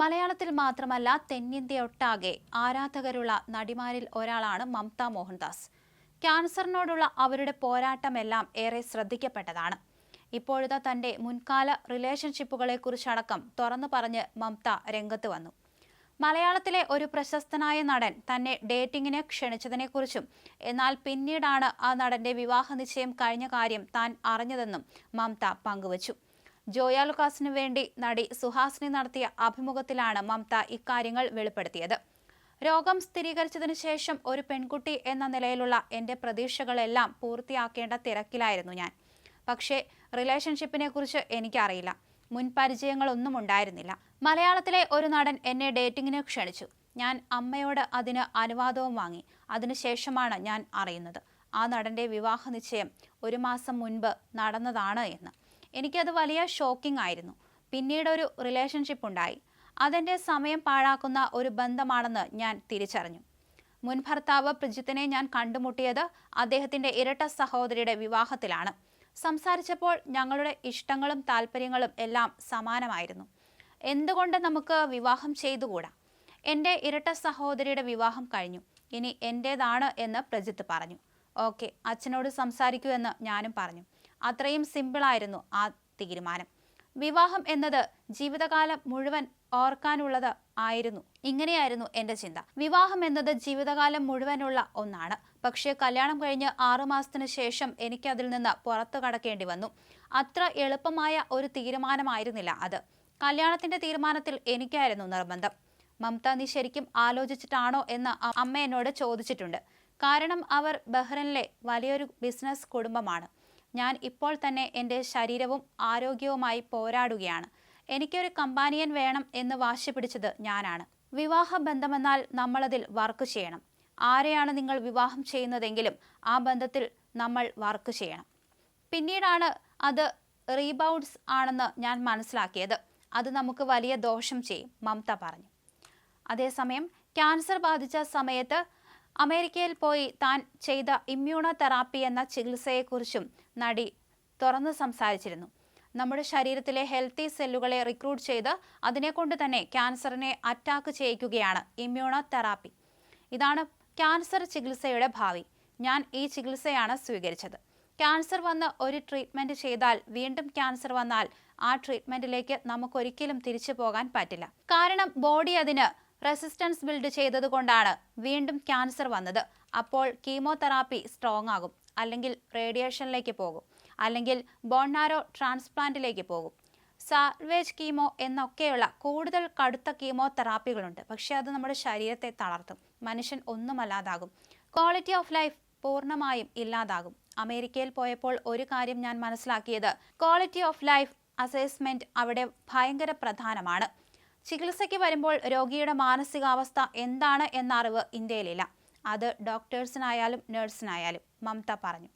മലയാളത്തിൽ മാത്രമല്ല തെന്നിന്ത്യ ഒട്ടാകെ ആരാധകരുള്ള നടിമാരിൽ ഒരാളാണ് മമത മോഹൻദാസ്. ക്യാൻസറിനോടുള്ള അവരുടെ പോരാട്ടമെല്ലാം ഏറെ ശ്രദ്ധിക്കപ്പെട്ടതാണ്. ഇപ്പോഴത്തെ തന്റെ മുൻകാല റിലേഷൻഷിപ്പുകളെക്കുറിച്ചടക്കം തുറന്നു പറഞ്ഞ് മമത രംഗത്ത് വന്നു. മലയാളത്തിലെ ഒരു പ്രശസ്തനായ നടൻ തന്നെ ഡേറ്റിങ്ങിന് ക്ഷണിച്ചതിനെക്കുറിച്ചും എന്നാൽ പിന്നീടാണ് ആ നടന്റെ വിവാഹ നിശ്ചയം കഴിഞ്ഞ കാര്യം താൻ അറിഞ്ഞതെന്നും മമത പങ്കുവച്ചു. ജോയ ലുക്കാസിനു വേണ്ടി നടി സുഹാസിനി നടത്തിയ അഭിമുഖത്തിലാണ് മമത ഇക്കാര്യങ്ങൾ വെളിപ്പെടുത്തിയത്. രോഗം സ്ഥിരീകരിച്ചതിനു ശേഷം ഒരു പെൺകുട്ടി എന്ന നിലയിലുള്ള എന്റെ പ്രതീക്ഷകളെല്ലാം പൂർത്തിയാക്കേണ്ട തിരക്കിലായിരുന്നു ഞാൻ. പക്ഷേ റിലേഷൻഷിപ്പിനെ കുറിച്ച് എനിക്കറിയില്ല. മുൻപരിചയങ്ങളൊന്നും ഉണ്ടായിരുന്നില്ല. മലയാളത്തിലെ ഒരു നടൻ എന്നെ ഡേറ്റിംഗിന് ക്ഷണിച്ചു. ഞാൻ അമ്മയോട് അതിന് അനുവാദവും വാങ്ങി. അതിനുശേഷമാണ് ഞാൻ അറിയുന്നത്. ആ നടന്റെ വിവാഹ നിശ്ചയം ഒരു മാസം മുൻപ് നടന്നതാണ് എന്ന്. എനിക്കത് വലിയ ഷോക്കിംഗ് ആയിരുന്നു. പിന്നീട് ഒരു റിലേഷൻഷിപ്പ് ഉണ്ടായി. അതെന്റെ സമയം പാഴാക്കുന്ന ഒരു ബന്ധമാണെന്ന് ഞാൻ തിരിച്ചറിഞ്ഞു. മുൻ ഭർത്താവ് പ്രജിത്തിനെ ഞാൻ കണ്ടുമുട്ടിയത് അദ്ദേഹത്തിന്റെ ഇരട്ട സഹോദരിയുടെ വിവാഹത്തിലാണ്. സംസാരിച്ചപ്പോൾ ഞങ്ങളുടെ ഇഷ്ടങ്ങളും താല്പര്യങ്ങളും എല്ലാം സമാനമായിരുന്നു. എന്തുകൊണ്ട് നമുക്ക് വിവാഹം ചെയ്തുകൂടാ? എന്റെ ഇരട്ട സഹോദരിയുടെ വിവാഹം കഴിഞ്ഞു. ഇനി എന്റേതാണ് എന്ന് പ്രജിത്ത് പറഞ്ഞു. ഓക്കെ അച്ഛനോട് സംസാരിക്കൂ എന്ന് ഞാനും പറഞ്ഞു. അത്രയും സിമ്പിളായിരുന്നു ആ തീരുമാനം. വിവാഹം എന്നത് ജീവിതകാലം മുഴുവൻ ഓർക്കാനുള്ളത് ആയിരുന്നു. ഇങ്ങനെയായിരുന്നു എന്റെ ചിന്ത. വിവാഹം എന്നത് ജീവിതകാലം മുഴുവനുള്ള ഒന്നാണ്. പക്ഷേ കല്യാണം കഴിഞ്ഞ് ആറു മാസത്തിന് ശേഷം എനിക്കതിൽ നിന്ന് പുറത്തു കടക്കേണ്ടി വന്നു. അത്ര എളുപ്പമായ ഒരു തീരുമാനമായിരുന്നില്ല അത്. കല്യാണത്തിന്റെ തീരുമാനത്തിൽ എനിക്കായിരുന്നു നിർബന്ധം. മമത നീ ശരിക്കും ആലോചിച്ചിട്ടാണോ എന്ന് അമ്മ എന്നോട് ചോദിച്ചിട്ടുണ്ട്. കാരണം അവർ ബഹ്റിനിലെ വലിയൊരു ബിസിനസ് കുടുംബമാണ്. ഞാൻ ഇപ്പോൾ തന്നെ എന്റെ ശരീരവും ആരോഗ്യവുമായി പോരാടുകയാണ്. എനിക്കൊരു കമ്പാനിയൻ വേണം എന്ന് വാശി പിടിച്ചത് ഞാനാണ്. വിവാഹ ബന്ധമെന്നാൽ നമ്മളതിൽ വർക്ക് ചെയ്യണം. ആരെയാണ് നിങ്ങൾ വിവാഹം ചെയ്യുന്നതെങ്കിലും ആ ബന്ധത്തിൽ നമ്മൾ വർക്ക് ചെയ്യണം. പിന്നീടാണ് അത് റീബൗണ്ട്സ് ആണെന്ന് ഞാൻ മനസ്സിലാക്കിയത്. അത് നമുക്ക് വലിയ ദോഷം ചെയ്യും മമത പറഞ്ഞു. അതേസമയം ക്യാൻസർ ബാധിച്ച സമയത്ത് അമേരിക്കയിൽ പോയി താൻ ചെയ്ത ഇമ്മ്യൂണോ തെറാപ്പി എന്ന ചികിത്സയെക്കുറിച്ചും നടി തുറന്നു സംസാരിച്ചിരുന്നു. നമ്മുടെ ശരീരത്തിലെ ഹെൽത്തി സെല്ലുകളെ റിക്രൂട്ട് ചെയ്ത് അതിനെക്കൊണ്ട് തന്നെ ക്യാൻസറിനെ അറ്റാക്ക് ചെയ്യിക്കുകയാണ് ഇമ്മ്യൂണോ തെറാപ്പി ഇതാണ് ക്യാൻസർ ചികിത്സയുടെ ഭാവി. ഞാൻ ഈ ചികിത്സയാണ് സ്വീകരിച്ചത്. ക്യാൻസർ വന്ന് ഒരു ട്രീറ്റ്മെന്റ് ചെയ്താൽ വീണ്ടും ക്യാൻസർ വന്നാൽ ആ ട്രീറ്റ്മെന്റിലേക്ക് നമുക്കൊരിക്കലും തിരിച്ചു പോകാൻ പറ്റില്ല. കാരണം ബോഡി അതിന് റെസിസ്റ്റൻസ് ബിൽഡ് ചെയ്തതുകൊണ്ടാണ് വീണ്ടും ക്യാൻസർ വന്നത്. അപ്പോൾ കീമോതെറാപ്പി സ്ട്രോങ് ആകും. അല്ലെങ്കിൽ റേഡിയേഷനിലേക്ക് പോകും. അല്ലെങ്കിൽ ബോണ്ണാരോ ട്രാൻസ്പ്ലാന്റിലേക്ക് പോകും. സാൽവേജ് കീമോ എന്നൊക്കെയുള്ള കൂടുതൽ കടുത്ത കീമോതെറാപ്പികളുണ്ട്. പക്ഷേ അത് നമ്മുടെ ശരീരത്തെ തളർത്തും. മനുഷ്യൻ ഒന്നുമല്ലാതാകും. ക്വാളിറ്റി ഓഫ് ലൈഫ് പൂർണമായും ഇല്ലാതാകും. അമേരിക്കയിൽ പോയപ്പോൾ ഒരു കാര്യം ഞാൻ മനസ്സിലാക്കിയത്. ക്വാളിറ്റി ഓഫ് ലൈഫ് അസസ്മെന്റ് അവിടെ ഭയങ്കര പ്രധാനമാണ്. ചികിത്സയ്ക്ക് വരുമ്പോൾ രോഗിയുടെ മാനസികാവസ്ഥ എന്താണ് എന്ന അറിവ് ഇന്ത്യയിലില്ല. അത് ഡോക്ടേഴ്സിനായാലും നഴ്സിനായാലും മമത പറഞ്ഞു.